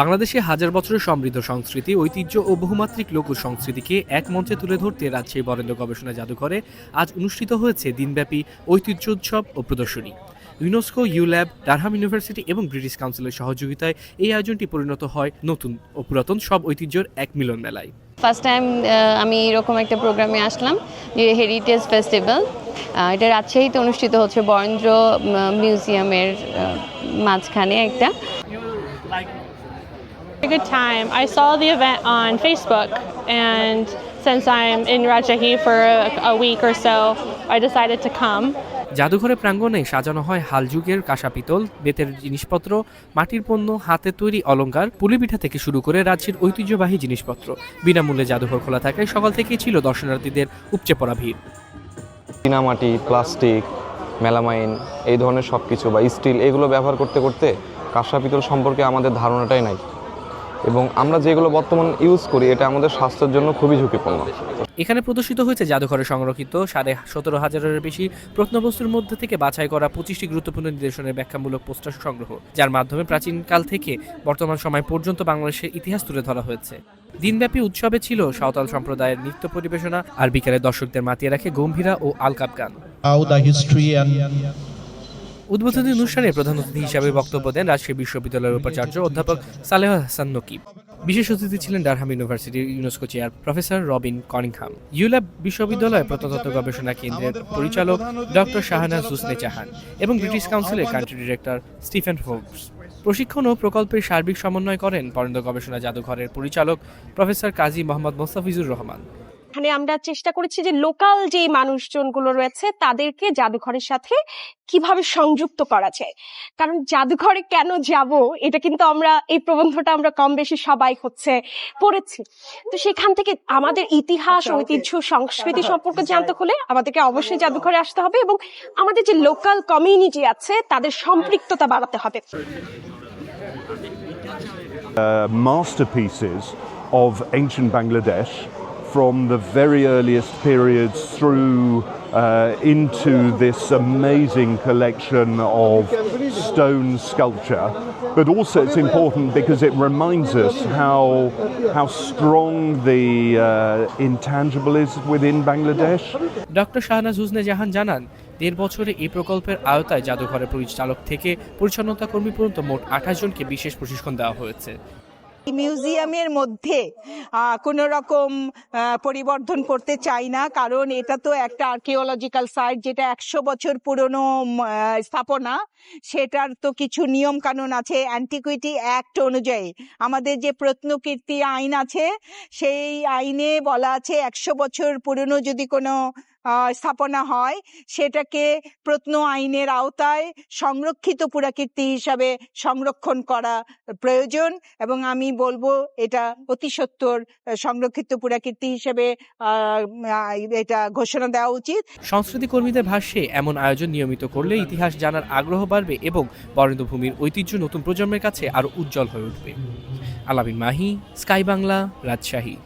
বাংলাদেশে হাজার বছরের সমৃদ্ধ সংস্কৃতি, ঐতিহ্য ও বহুমাত্রিক লোক সংস্কৃতিকে এক মঞ্চে তুলে ধরতে রাজশাহী বরেন্দ্র গবেষণা জাদুঘরে আজ অনুষ্ঠিত হয়েছে দিনব্যাপী ঐতিহ্য উৎসব ও প্রদর্শনী। ইউনেস্কো, ইউল্যাব, ডারহাম ইউনিভার্সিটি এবং ব্রিটিশ কাউন্সিলের সহযোগিতায় এই আয়োজনটি পরিণত হয় নতুন ও পুরাতন সব ঐতিহ্যের এক মিলন মেলায়। ফার্স্ট টাইম আমি এরকম একটা প্রোগ্রামে আসলাম, যে হেরিটেজ ফেস্টিভ্যাল এটা রাজশাহীতে অনুষ্ঠিত হচ্ছে বরেন্দ্র মিউজিয়ামের মাঝখানে একটা। Good time. I saw the event on Facebook, and since I'm in Rajshahi for a, a week or so, I decided to come. জাদুঘরের প্রাঙ্গণে সাজানো হয় হাল যুগের কাঁসা পিতল বেতের জিনিসপত্র মাটির পণ্য হাতে তৈরি অলঙ্কার পুলিপিঠা থেকে শুরু করে রাজ্যের ঐতিহ্যবাহী জিনিসপত্র বিনামূল্যে জাদুঘর খোলা থাকায় সকাল থেকেই ছিল দর্শনার্থীদের উপচে পড়া ভিড় চীনামাটি প্লাস্টিক মেলামাইন এই ধরনের সব কিছু বা স্টিল এগুলো ব্যবহার করতে করতে কাঁসা পিতল সম্পর্কে আমাদের ধারণাটাই নাই এবং আমরা যেগুলো বর্তমান ইউজ করি এটা আমাদের স্বাস্থ্যের জন্য খুবই ঝুঁকিপূর্ণ। এখানে প্রদর্শিত হয়েছে জাদুঘরে সংরক্ষিত সাড়ে সতেরো হাজারের বেশি প্রত্নবস্তুর মধ্যে থেকে বাছাই করা পঁচিশটি গুরুত্বপূর্ণ নিদর্শনের ব্যাখ্যামূলক পোস্টার সংগ্রহ যার মাধ্যমে প্রাচীনকাল থেকে বর্তমান সময় পর্যন্ত বাংলাদেশের ইতিহাস তুলে ধরা হয়েছে। দিনব্যাপী উৎসবে ছিল সাঁওতাল সম্প্রদায়ের নৃত্য পরিবেশনা আর বিকেলে দর্শকদের মাতিয়ে রাখে গম্ভীরা ও আলকাপ গান। How the history and উদ্বোধনী অনুষ্ঠানে প্রধান অতিথি হিসাবে বক্তব্য দেন রাজশাহী বিশ্ববিদ্যালয়ের উপাচার্য অধ্যাপক সালেহ হাসান নকিব বিশেষ অতিথি ছিলেন ডারহাম ইউনিভার্সিটির UNESCO chair professor Robin Coningham. ULAB বিশ্ববিদ্যালয় প্রত্নতত্ত্ব গবেষণা কেন্দ্রের পরিচালক ডক্টর শাহনাজ হুসনে চাহান এবং ব্রিটিশ কাউন্সিলের কান্ট্রি ডিরেক্টর স্টিফেন ফোর্বস। প্রশিক্ষণ ও প্রকল্পের সার্বিক সমন্বয় করেন বরেন্দ্র গবেষণা জাদুঘরের পরিচালক প্রফেসর কাজী মোহাম্মদ মোস্তাফিজুর রহমান। এখানে আমরা চেষ্টা করেছি যে লোকাল যে মানুষজনগুলো রয়েছে তাদেরকে জাদুঘরের সাথে কীভাবে সংযুক্ত করা যায়। কারণ জাদুঘরে কেন যাব এটা কিন্তু আমরা এই প্রবন্ধটা আমরা কম বেশি সবাই হচ্ছে পড়েছি। তো সেখান থেকে আমাদের ইতিহাস ঐতিহ্য সংস্কৃতি সম্পর্কে জানতে হলে আমাদেরকে অবশ্যই জাদুঘরে আসতে হবে এবং আমাদের যে লোকাল কমিউনিটি আছে তাদের সম্পৃক্ততা বাড়াতে হবে। Uh, masterpieces of ancient Bangladesh from the very earliest periods through uh, into this amazing collection of stone sculpture. But also, it's important because it reminds us how, how strong the uh, intangible is within Bangladesh. Doctor Shahnaz Husne Jahan জানান দেড় বছরে এই প্রকল্পের আওতায় জাদুঘরের পরিচালক থেকে পরিচ্ছন্নতা কর্মী পর্যন্ত মোট আঠাশ জনকে বিশেষ প্রশিক্ষণ দেওয়া হয়েছে মিউজিয়ামের মধ্যে কোন রকম আহ, পরিবর্ধন করতে চাই না কারণ এটা তো একটা আর্কিওলজিক্যাল সাইট যেটা একশো বছর পুরনো স্থাপনা। সেটার তো কিছু নিয়ম কানুন আছে অ্যান্টিকুইটি অ্যাক্ট অনুযায়ী। আমাদের যে প্রত্নকীর্তি আইন আছে সেই আইনে বলা আছে একশো বছর পুরনো যদি কোনো স্থাপনা হয়, সেটাকে প্রত্ন আইনের আওতায় সংরক্ষিত পুরাকীর্তি হিসাবে সংরক্ষণ করা প্রয়োজন এবং আমি বলব এটা অতি সত্তর সংরক্ষিত পুরাকীর্তি হিসেবে এটা ঘোষণা দেওয়া উচিত। সংস্কৃতি কর্মীদের ভাষ্যে এমন আয়োজন নিয়মিত করলে ইতিহাস জানার আগ্রহ বাড়বে এবং বরেন্দ্র ভূমির ঐতিহ্য নতুন প্রজন্মের কাছে আরও উজ্জ্বল হয়ে উঠবে। আলাবিন মাহি, স্কাই বাংলা, রাজশাহী।